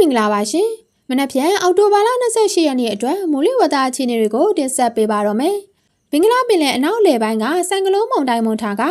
မင်္ဂလာပါရှင်။မနက်ဖြန်အောက်တိုဘာလ28ရက်နေ့အတွက်မိုးလေဝသအခြေအနေတွေကိုတင်ဆက်ပေးပါတော့မယ်။ဘင်္ဂလားပင်လယ်အနောက်လေပိုင်းကစံကလုံးမုန်တိုင်းမွန်ထားက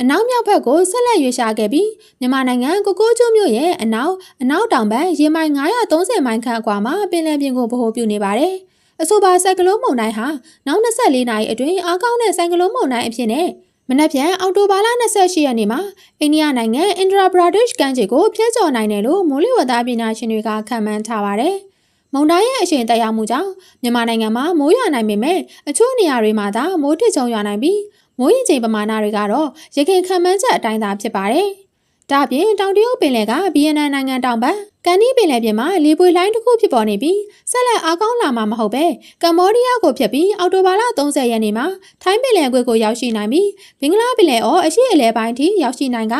အနောက်မြောက်ဘက်ကိုဆက်လက်ရွေ့ရှာခဲ့ပြီးမြန်မာနိုင်ငံကိုကိုးကျွန်းမြို့ရဲ့အနောက်အနောက်တောင်ဘက်ရေမိုင်930မိုင်ခန့်အကွာမှာပင်လယ်ပြင်ကိုဗဟိုပြုနေပါတယ်။အဆိုပါစံကလုံးမုန်တိုင်းဟာနောက်24နာရီအတွင်းအားကောင်းတဲ့စံကလုံးမုန်တိုင်းအဖြစ်နဲ့ မနက်ဖြန်အောက်တိုဘာလ28ရက်နေ့မှာအိန္ဒိယနိုင်ငံအင်ဒရာဘရာဒက်ရှ်ကမ်းခြေကိုဖျက်ချော်နိုင်တယ်လို့မိုးလေဝသပညာရှင်တွေကခန့်မှန်းထားပါတယ်။မုန်တိုင်းရဲ့အရှိန်တက်ရောက်မှုကြောင့်မြန်မာနိုင်ငံမှာမိုးရွာနိုင်ပေမဲ့အချို့နေရာတွေမှာသာမိုးထစ်ချုံရွာနိုင်ပြီးမိုးရင်ချိန်ပမာဏတွေကတော့ရခိုင်ခန့်မှန်းချက်အတိုင်းသာဖြစ်ပါတယ်။ဒါ့အပြင်တောင်တရုတ်ပင်လယ်ကဗီယက်နမ်နိုင်ငံတောင်ဘက် ကန်ဒီပင်လယ်ပြင်မှာလေပွေလိုင်းတစ်ခုဖြစ်ပေါ်နေပြီးဆက်လက်အားကောင်းလာမှာမဟုတ်ပဲကမ္ဘောဒီးယားကိုဖျက်ပြီးအောက်တိုဘာလ30ရက်နေ့မှာထိုင်းပင်လယ်ကွေ့ကိုရောက်ရှိနိုင်ပြီးဘင်္ဂလားပင်လယ်အော်အရှိအလဲပိုင်းထိရောက်ရှိနိုင်က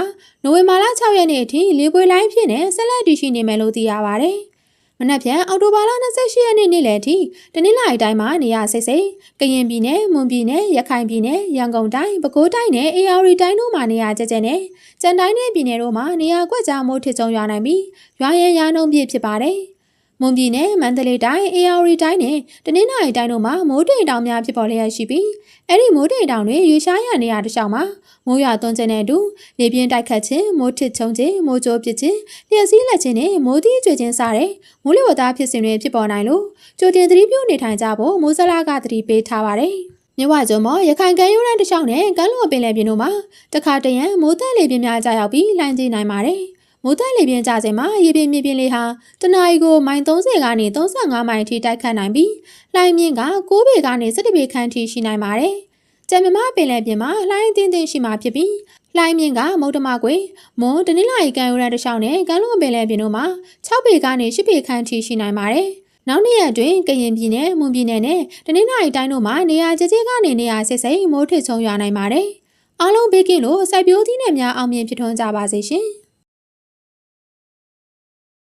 နိုဝင်ဘာလ6ရက်နေ့အထိလေပွေလိုင်းဖြစ်နေဆက်လက်တည်ရှိနေမယ်လို့သိရပါတယ်။ မနက်ဖြန်အောက်တိုဘာလ28ရက်နေ့နေ့လယ်ထိတနင်္လာရီတိုင်းမှာနေရာစိတ်စိတ်ကရင်ပြည်နယ်မွန်ပြည်နယ်ရခိုင်ပြည်နယ်ရန်ကုန်တိုင်းပဲခူးတိုင်းနဲ့အေရဝတီတိုင်းတို့မှာနေရာကျကျနဲ့ကြံတိုင်းနဲ့ပြည်နယ်တို့မှာနေရာကွက်ကြားမိုးထစ်ကြုံရွာနိုင်ပြီးရွာရန်ရာနှုန်းပြည့်ဖြစ်ပါတယ် မွန်ပြည်နယ်မန္တလေးတိုင်းအေရဝတီတိုင်းနဲ့တနင်္လာရီတိုင်းတို့မှာမိုးတိမ်တောင်များဖြစ်ပေါ်လျက်ရှိပြီးအဲ့ဒီမိုးတိမ်တောင်တွေရွေရှားရနေရတဲ့ရှောင်းမှာမိုးရွာသွန်းခြင်းနဲ့အတူလေပြင်းတိုက်ခတ်ခြင်းမိုးထစ်ချုံခြင်းမိုးကြိုးပစ်ခြင်းလျှက်စီးလက်ခြင်းနဲ့မိုးသီးကျွေခြင်းစတဲ့မိုးလေဝသဖြစ်စဉ်တွေဖြစ်ပေါ်နိုင်လို့ကြိုတင်သတိပြုနေထိုင်ကြဖို့မိုးစလာကသတိပေးထားပါတယ်မြဝကျုံမရခိုင်ကမ်းရိုးတန်းတစ်လျှောက်နဲ့ကမ်းလွန်ပင်လယ်ပြင်တို့မှာတခါတရံမိုးသက်လေပြင်းများကြာရောက်ပြီးလှိုင်းကြီးနိုင်ပါတယ်။ မိုးသက်လေပြင်းကြစဉ်မှာရေပြင်းမြေပြင်းလေးဟာတနအီကိုမိုင်30ကနေ35မိုင်အထိတိုက်ခတ်နိုင်ပြီးလှိုင်းမြင့်က9ပေကနေ17ပေခန့်ထိရှိနိုင်ပါတယ်။ကြံမြမပင်လယ်ပြင်မှာလှိုင်းအင်းတင်းရှိမှဖြစ်ပြီးလှိုင်းမြင့်ကမုတ်တမကွေမွန်တနင်္လာရီကမ်းရိုးတန်းတစ်လျှောက်နဲ့ကမ်းလွန်ပင်လယ်ပြင်တို့မှာ6ပေကနေ10ပေခန့်ထိရှိနိုင်ပါတယ်။နောက်နေ့ရက်အတွင်းကရင်ပြည်နယ်မွန်ပြည်နယ်နဲ့တနင်္လာရီတိုင်းတို့မှာနေရာကျကျကနေနေရာစစ်စိတ်မိုးထစ်ချုံရွာနိုင်ပါတယ်။အားလုံးဘေးကင်းလို့စိုက်ပျိုးသီးနှံများအောင်မြင်ဖြစ်ထွန်းကြပါစေရှင်။